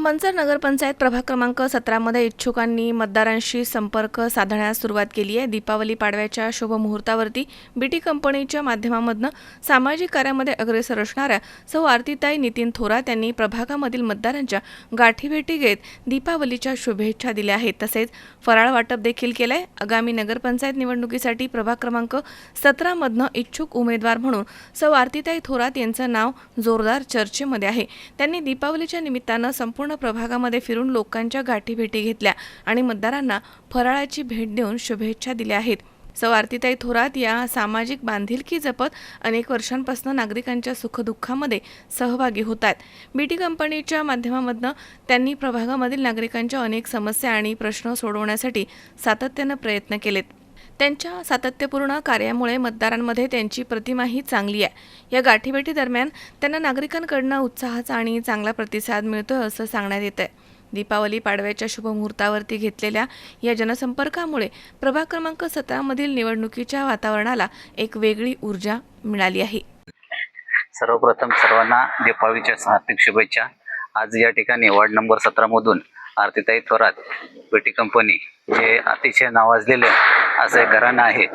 मंचर नगरपंचायत प्रभाग क्रमांक सतरामध्ये इच्छुकांनी मतदारांशी संपर्क साधण्यास सुरुवात केली आहे. दीपावली पाडव्याच्या शुभमुहूर्तावरती बी टी कंपनीच्या माध्यमामधनं सामाजिक कार्यामध्ये अग्रेसर असणाऱ्या सौ आरतीताई नितीन थोरात यांनी प्रभागामधील मतदारांच्या गाठीभेटी घेत दीपावलीच्या शुभेच्छा दिल्या आहेत. तसेच फराळ वाटप देखील केलं आहे आगामी नगरपंचायत निवडणुकीसाठी प्रभाग क्रमांक सतरामधनं इच्छुक उमेदवार म्हणून सौ आरतीताई थोरात यांचं नाव जोरदार चर्चेमध्ये आहे. त्यांनी दीपावलीच्या निमित्तानं संपूर्ण प्रभागामध्ये फिरून लोकांच्या गाठीभेटी घेतल्या आणि मतदारांना फराळाची भेट देऊन शुभेच्छा दिल्या आहेत. सौ आरतीताई थोरात या सामाजिक बांधिलकी जपत अनेक वर्षांपासून नागरिकांच्या सुखदुःखामध्ये सहभागी होतात. बीटी कंपनीच्या माध्यमामधनं त्यांनी प्रभागामधील नागरिकांच्या अनेक समस्या आणि प्रश्न सोडवण्यासाठी सातत्यानं प्रयत्न केलेत. त्यांच्या सातत्यपूर्ण कार्यामुळे मतदारांमध्ये त्यांची प्रतिमाही चांगली आहे. या गाठीभेटी दरम्यान त्यांना नागरिकांकडनं उत्साहाचा आणि चांगला प्रतिसाद मिळतोय असं सांगण्यात येत आहे दीपावली पाडव्याच्या शुभमुहूर्तावरती घेतलेल्या या जनसंपर्कामुळे प्रभाग क्रमांक सतरामधील निवडणुकीच्या वातावरणाला एक वेगळी ऊर्जा मिळाली आहे. सर्वप्रथम सर्वांना दीपावलीच्या हार्दिक शुभेच्छा. आज या ठिकाणी वॉर्ड नंबर सतरामधून आरतीताई थोरात पेटी कंपनी जे अतिशय नावाजलेले असं एक घराणं आहे.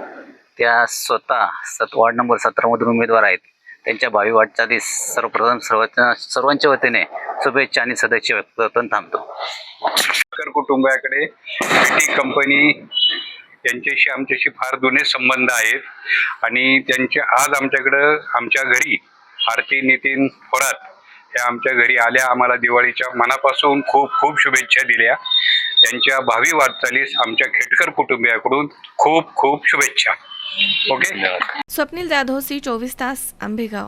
त्या स्वतः सत वार्ड नंबर सतरामधून उमेदवार आहेत. त्यांच्या भावी वाटचालीस सर्वप्रथम सर्व सर्वांच्या वतीने शुभेच्छा आणि सदस्य व्यक्तन थांबतो. कुटुंबाकडे कंपनी यांच्याशी आमच्याशी फार जुने संबंध आहेत. आणि त्यांचे आज आमच्याकडं आमच्या घरी आरती नितीन थोरात ह्या आमच्या घरी आल्या. आम्हाला दिवाळीच्या मनापासून खूप खूप शुभेच्छा दिल्या. त्यांच्या भावी वाटचालीस आमच्या खेटकर कुटुंबियाकडून खूप खूप शुभेच्छा. ओके? स्वप्नील जाधव सी चोवीस तास आंबेगाव.